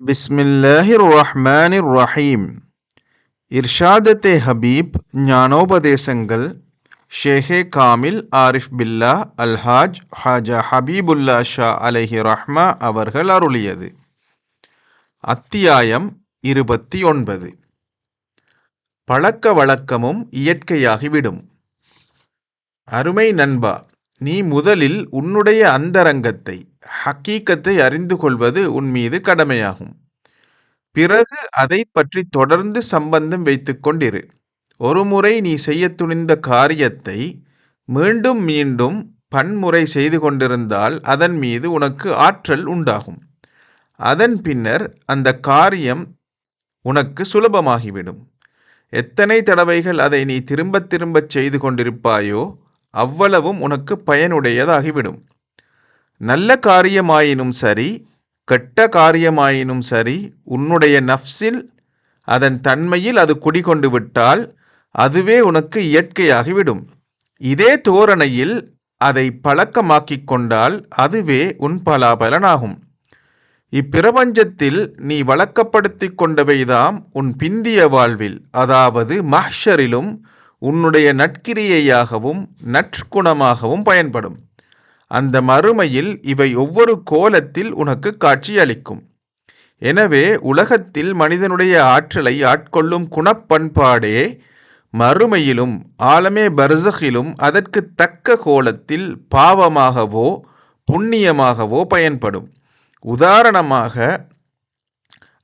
ബിസ്മില്ലാഹിർ റഹ്മാനിർ റഹീം ഇർഷാദത്തെ ഹബീബ് ജ്ഞാനോപദേശങ്ങൾ ഷെയ്ഖെ കാമിൽ ആരിഫ് பில்லா அல்ஹாஜ் ஹாஜா ஹபீபுல்லா ஷா அலைஹி ரஹ்மா அவர்கள் அருளியது அத்தியாயம் இருபத்தி ஒன்பது பழக்க வழக்கமும் இயற்கையாகிவிடும் அருமை நண்பா நீ முதலில் உன்னுடைய அந்தரங்கத்தை ஹக்கீக்கத்தை அறிந்து கொள்வது உன் மீது கடமையாகும். பிறகு அதை பற்றி தொடர்ந்து சம்பந்தம் வைத்து கொண்டிரு. ஒருமுறை நீ செய்ய துணிந்த காரியத்தை மீண்டும் மீண்டும் பன்முறை செய்து கொண்டிருந்தால் அதன் மீது உனக்கு ஆற்றல் உண்டாகும். அதன் பின்னர் அந்த காரியம் உனக்கு சுலபமாகிவிடும். எத்தனை தடவைகள் அதை நீ திரும்பத் திரும்பச் செய்து கொண்டிருப்பாயோ அவ்வளவும் உனக்கு பயனுடையதாகிவிடும். நல்ல காரியமாயினும் சரி கெட்ட காரியமாயினும் சரி உன்னுடைய நஃப்ஸில் அதன் தன்மையில் அது குடிகொண்டு விட்டால் அதுவே உனக்கு இயற்கையாகிவிடும். இதே தோரணையில் அதை பழக்கமாக்கிக் கொண்டால் அதுவே உன் பலாபலனாகும். இப்பிரபஞ்சத்தில் நீ வழக்கப்படுத்திக் கொண்டவைதாம் உன் பிந்திய வாழ்வில் அதாவது மஹ்ஷரிலும் உன்னுடைய நட்கிரியையாகவும் நற்குணமாகவும் பயன்படும். அந்த மறுமையில் இவை ஒவ்வொரு கோலத்தில் உனக்கு காட்சியளிக்கும். எனவே உலகத்தில் மனிதனுடைய ஆற்றலை ஆட்கொள்ளும் குணப்பண்பாடே மறுமையிலும் ஆலமே பர்சகிலும் அதற்கு தக்க கோலத்தில் பாவமாகவோ புண்ணியமாகவோ பயன்படும். உதாரணமாக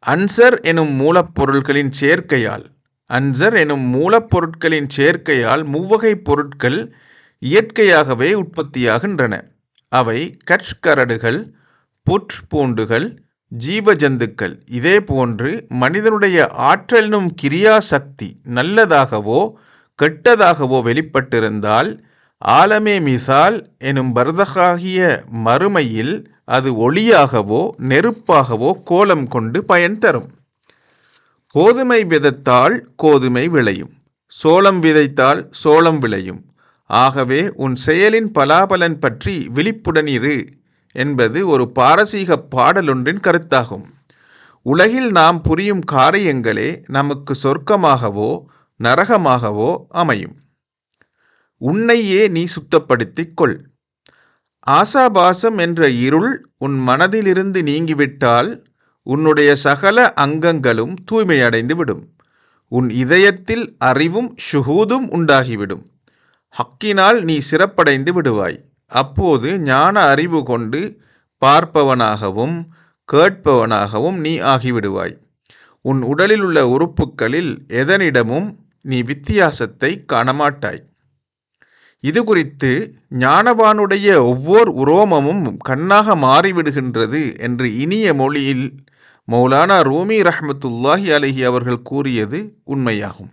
அன்சர் எனும் மூலப்பொருள்களின் சேர்க்கையால். அன்சர் எனும் மூலப்பொருட்களின் சேர்க்கையால் மூவகை பொருட்கள் இயற்கையாகவே உற்பத்தியாகின்றன. அவை கற்கரடுகள் புற்பூண்டுகள் ஜீவஜந்துக்கள். இதேபோன்று மனிதனுடைய ஆற்றலினும் கிரியா சக்தி நல்லதாகவோ கெட்டதாகவோ வெளிப்பட்டிருந்தால் ஆலமே மிசால் எனும் பரதகாகிய மறுமையில் அது ஒளியாகவோ நெருப்பாகவோ கோலம் கொண்டு பயன் தரும். கோதுமை விதைத்தால் கோதுமை விளையும். சோளம் விதைத்தால் சோளம் விளையும். ஆகவே உன் செயலின் பலாபலன் பற்றி விழிப்புடன் இரு என்பது ஒரு பாரசீக பாடலொன்றின் கருத்தாகும். உலகில் நாம் புரியும் காரியங்களே நமக்கு சொர்க்கமாகவோ நரகமாகவோ அமையும். உன்னையே நீ சுத்தப்படுத்திக் கொள். ஆசாபாசம் என்ற இருள் உன் மனதிலிருந்து நீங்கிவிட்டால் உன்னுடைய சகல அங்கங்களும் தூய்மையடைந்து விடும் உன் இதயத்தில் அறிவும் ஷுகூதும் உண்டாகிவிடும். ஹக்கினால் நீ சிறப்படைந்து விடுவாய். அப்போது ஞான அறிவு கொண்டு பார்ப்பவனாகவும் கேட்பவனாகவும் நீ ஆகிவிடுவாய். உன் உடலில் உள்ள உறுப்புகளில் எதனிடமும் நீ வித்தியாசத்தை காணமாட்டாய். இது குறித்து ஞானவானுடைய ஒவ்வொரு உரோமமும் கண்ணாக மாறிவிடுகின்றது என்று இனிய மொழியில் மௌலானா ரூமி ரஹமத்துல்லாஹி அலஹி அவர்கள் கூறியது உண்மையாகும்.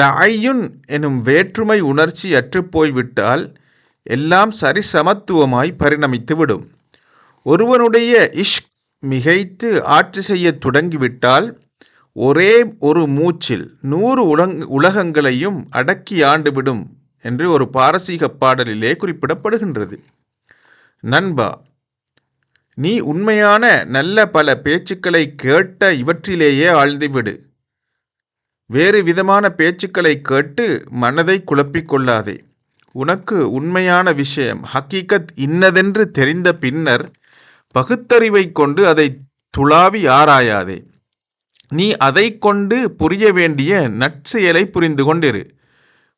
தஐயுன் எனும் வேற்றுமை உணர்ச்சி அற்றுப்போய்விட்டால் எல்லாம் சரிசமத்துவமாய் பரிணமித்துவிடும் ஒருவனுடைய இஷ்க் மிகைத்து ஆட்சி செய்ய தொடங்கிவிட்டால் ஒரே ஒரு மூச்சில் நூறு உலங் உலகங்களையும் அடக்கி ஆண்டுவிடும் என்று ஒரு பாரசீக பாடலிலே குறிப்பிடப்படுகின்றது. நண்பா நீ உண்மையான நல்ல பல பேச்சுக்களை கேட்ட இவற்றிலேயே ஆழ்ந்துவிடு. வேறு விதமான பேச்சுக்களை கேட்டு மனதை குழப்பிக் கொள்ளாதே. உனக்கு உண்மையான விஷயம் ஹக்கீக்கத் இன்னதென்று தெரிந்த பின்னர் பகுத்தறிவை கொண்டு அதை துளாவி ஆராயாதே. நீ அதை கொண்டு புரிய வேண்டிய நற்செயலை புரிந்து கொண்டிரு.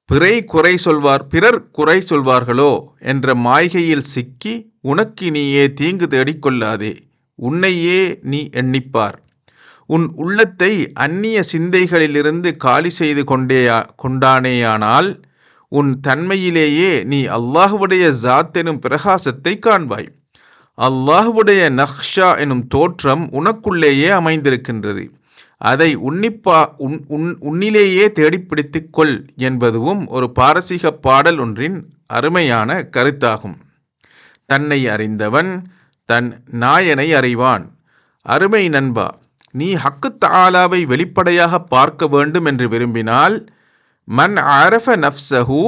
பிறை குறை சொல்வார் பிறர் குறை சொல்வார்களோ? என்ற மாய்கையில் சிக்கி உனக்கு நீயே தீங்கு தேடிக்கொள்ளாதே. உன்னையே நீ எண்ணிப்பார். உன் உள்ளத்தை அந்நிய சிந்தைகளிலிருந்து காலி செய்து கொண்டேயா கொண்டானேயானால் உன் தன்மையிலேயே நீ அல்லாஹுவுடைய ஜாத் எனும் பிரகாசத்தை காண்பாய். அல்லாஹுவுடைய நக்ஷா எனும் தோற்றம் உனக்குள்ளேயே அமைந்திருக்கின்றது. அதை உன்னிப்பா உன் உன் உன்னிலேயே தேடிப்பிடித்துக்கொள் என்பதுவும் ஒரு பாரசீக பாடல் ஒன்றின் அருமையான கருத்தாகும். தன்னை அறிந்தவன் தன் நாயனை அறிவான். அருமை நண்பா நீ ஹக்கு தாலாவை வெளிப்படையாக பார்க்க வேண்டும் என்று விரும்பினால் மன் ஆரஃப நஃப்சஹு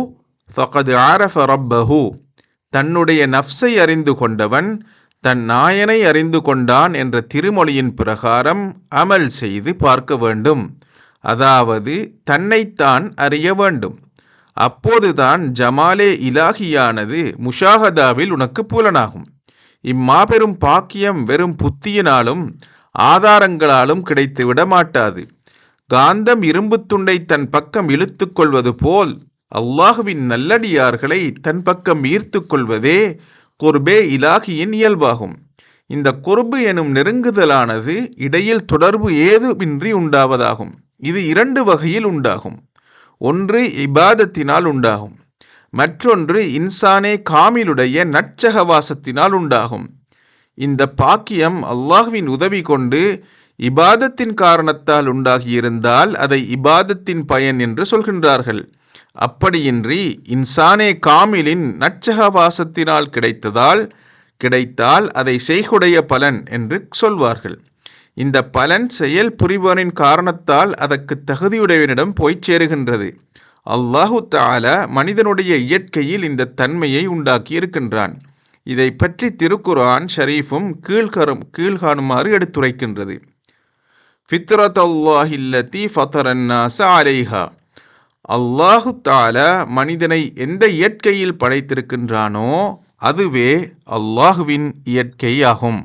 ஃபகது ஆரஃப ரப்பஹு. தன்னுடைய நஃப்ஸை அறிந்து கொண்டவன் தன் நாயனை அறிந்து கொண்டான் என்ற திருமொழியின் பிரகாரம் அமல் செய்து பார்க்க வேண்டும். அதாவது தன்னைத்தான் அறிய வேண்டும். அப்போதுதான் ஜமாலே இலாகியானது முஷாஹதாவில் உனக்கு புலனாகும். இம்மாபெரும் பாக்கியம் வெறும் புத்தியினாலும் ஆதாரங்களாலும் கிடைத்து விட மாட்டாது. காந்தம் இரும்புத் துண்டை தன் பக்கம் இழுத்து கொள்வது போல் அல்லாஹுவின் நல்லடியார்களை தன் பக்கம் ஈர்த்து கொள்வதே குர்பே இலாகியின் இயல்பாகும். இந்த குர்பு எனும் நெருங்குதலானது இடையில் தொடர்பு ஏதுமின்றி உண்டாவதாகும். இது இரண்டு வகையில் உண்டாகும். ஒன்று இபாதத்தினால் உண்டாகும். மற்றொன்று இன்சானே காமிலுடைய நற்சகவாசத்தினால் உண்டாகும். இந்த பாக்கியம் அல்லாஹ்வின் உதவி கொண்டு இபாதத்தின் காரணத்தால் உண்டாகியிருந்தால் அதை இபாதத்தின் பயன் என்று சொல்கின்றார்கள். அப்படியின்றி இன்சானே காமிலின் நற்சகவாசத்தினால் கிடைத்ததால் கிடைத்தால் அதை செய்குடைய பலன் என்று சொல்வார்கள். இந்த பலன் செயல் புரிபவனின் காரணத்தால் அதற்கு தகுதியுடையவனிடம் போய்ச் சேருகின்றது. அல்லாஹு தாலா மனிதனுடைய இயற்கையில் இந்த தன்மையை உண்டாக்கி இருக்கின்றான். இதை பற்றி திருக்குரான் ஷரீஃபும் கீழ்கரும் கீழ்காணுமாறு எடுத்துரைக்கின்றது. ஃபித்ரத் அல்லாஹில்லதி ஃபதரன்னாச அலைஹா. அல்லாஹு தாலா மனிதனை எந்த இயற்கையில் படைத்திருக்கின்றானோ அதுவே அல்லாஹுவின் இயற்கையாகும்.